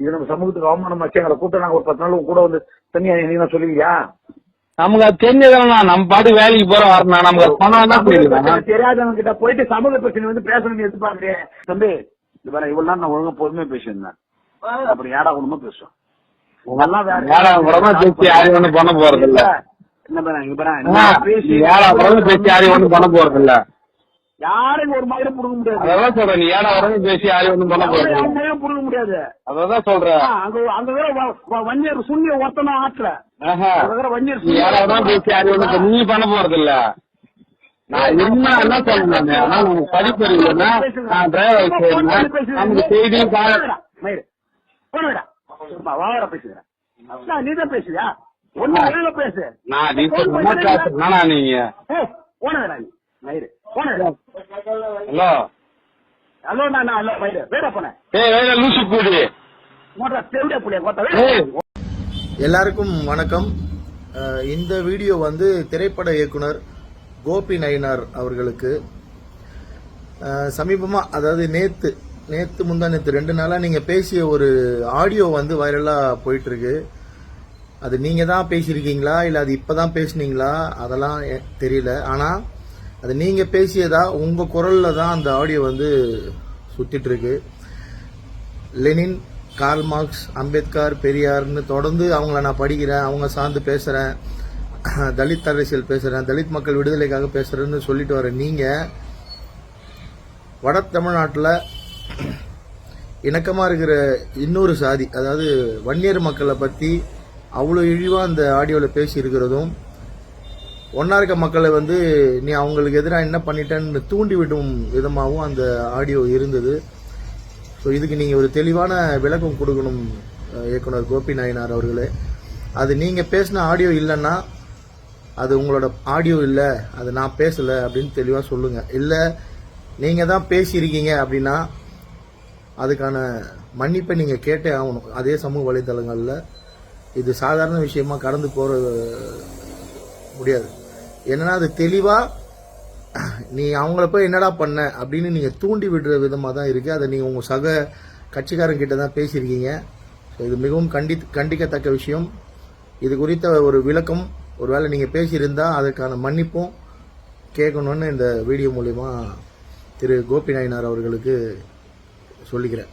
இது நம்ம சமூகத்துக்கு அவமானம் வச்சு எங்களை கூட்ட நாங்க ஒரு பத்து நாள் கூட வந்து தனியா நீங்க சொல்லுவீங்க நமக்கு அது தெரிஞ்சதானே நம்ம பாட்டு வேலைக்கு போறோம் வரணும் நமக்கு பணம் தான் தெரியாதவங்க கிட்ட போயிட்டு சமூக பிரச்சனை வந்து பேசணும்னு எதிர்பார்க்கிறே தம்பி வேற இவ்வளவு நாள் நான் ஒழுங்கா பொறுமையா பேசியிருந்தேன். அப்படி ஏடா குடும்பமா பேசுவோம். பண்ண போறது இல்ல பேசி ஒண்ணும் பண்ண போறது இல்ல யாரையும் ஒரு மாதிரி புடுங்க முடியாது. அதான் சொல்றேன். நீ ஏடா உடனே பேசி யாரையும் ஒண்ணும் பண்ண போறது? புடுங்க முடியாது. அதான் சொல்றேன். அங்க அங்க வன்னியர் சுண்ணிய ஒத்தனா வேற வன்னியர் ஏடா உடனே பேசி யாரையும் ஒண்ணும் நீ பண்ண போறது இல்ல நான் என்ன என்ன சொல்றேன் நானு? படிப்பு இல்லைன்னா நான் டிரைவர் செய்யணும் நமக்கு செய்தியும் போனடா பேசுகிறேன் பேசுறியா? ஒண்ணு பேசு. நான் நீ சொன்னா நீங்க? போனடா நீ போனடா ஹலோ. ஹலோ நான் போனேன். ஏய் லூசு கூடி. மோட்டா எல்லாருக்கும் வணக்கம். இந்த வீடியோ வந்து திரைப்பட இயக்குனர் கோபி நயினார் அவர்களுக்கு சமீபமா அதாவது நேத்து நேத்து முந்தா நேத்து ரெண்டு நாளா நீங்க பேசிய ஒரு ஆடியோ வந்து வைரலா போயிட்டு இருக்கு அது நீங்க தான் பேசியிருக்கீங்களா? இல்ல அது இப்பதான் பேசுனீங்களா? அதெல்லாம் தெரியல. ஆனா அது நீங்கள் பேசியதா உங்கள் குரலில் தான் அந்த ஆடியோ வந்து சுற்றிட்டுருக்கு லெனின் கார்ல் மார்க்ஸ் அம்பேத்கர் பெரியார்னு தொடர்ந்து அவங்கள நான் படிக்கிறேன் அவங்க சார்ந்து பேசுகிறேன் தலித் அரசியல் பேசுகிறேன் தலித் மக்கள் விடுதலைக்காக பேசுகிறேன்னு சொல்லிட்டு வர நீங்கள் வட தமிழ்நாட்டில் இணக்கமாக இருக்கிற இன்னொரு சாதி அதாவது வன்னியர் மக்களை பற்றி அவ்வளோ இழிவாக அந்த ஆடியோவில் பேசியிருக்கிறதும் ஒன்றா இருக்க மக்களை வந்து நீ அவங்களுக்கு எதிராக என்ன பண்ணிட்டேன்னு தூண்டி விடும் விதமாகவும் அந்த ஆடியோ இருந்தது. ஸோ இதுக்கு நீங்கள் ஒரு தெளிவான விளக்கம் கொடுக்கணும் இயக்குனர் கோபி நாயனார் அவர்களே. அது நீங்கள் பேசின ஆடியோ இல்லைன்னா அது உங்களோட ஆடியோ இல்லை அது நான் பேசலை அப்படின்னு தெளிவாக சொல்லுங்கள் இல்லை நீங்கள் தான் பேசியிருக்கீங்க அப்படின்னா அதுக்கான மன்னிப்பை நீங்கள் கேட்டே ஆகணும். அதே சமூக வலைத்தளங்களில் இது சாதாரண விஷயமா கடந்து போகிற முடியாது. என்னன்னா அது தெளிவாக நீ அவங்கள போய் என்னடா பண்ண அப்படின்னு நீங்க தூண்டி விடுற விதமாக தான் இருக்கு. அதை நீங்க உங்க சக கட்சிக்காரங்க கிட்ட தான் பேசியிருக்கீங்க. இது மிகவும் கண்டி கண்டிக்கத்தக்க விஷயம். இது குறித்த ஒரு விளக்கம். ஒருவேளை நீங்க பேசியிருந்தா அதற்கான மன்னிப்பும் கேட்கணும்னு இந்த வீடியோ மூலயமா திரு. கோபி நாயனார் அவர்களுக்கு சொல்லிக்கிறேன்.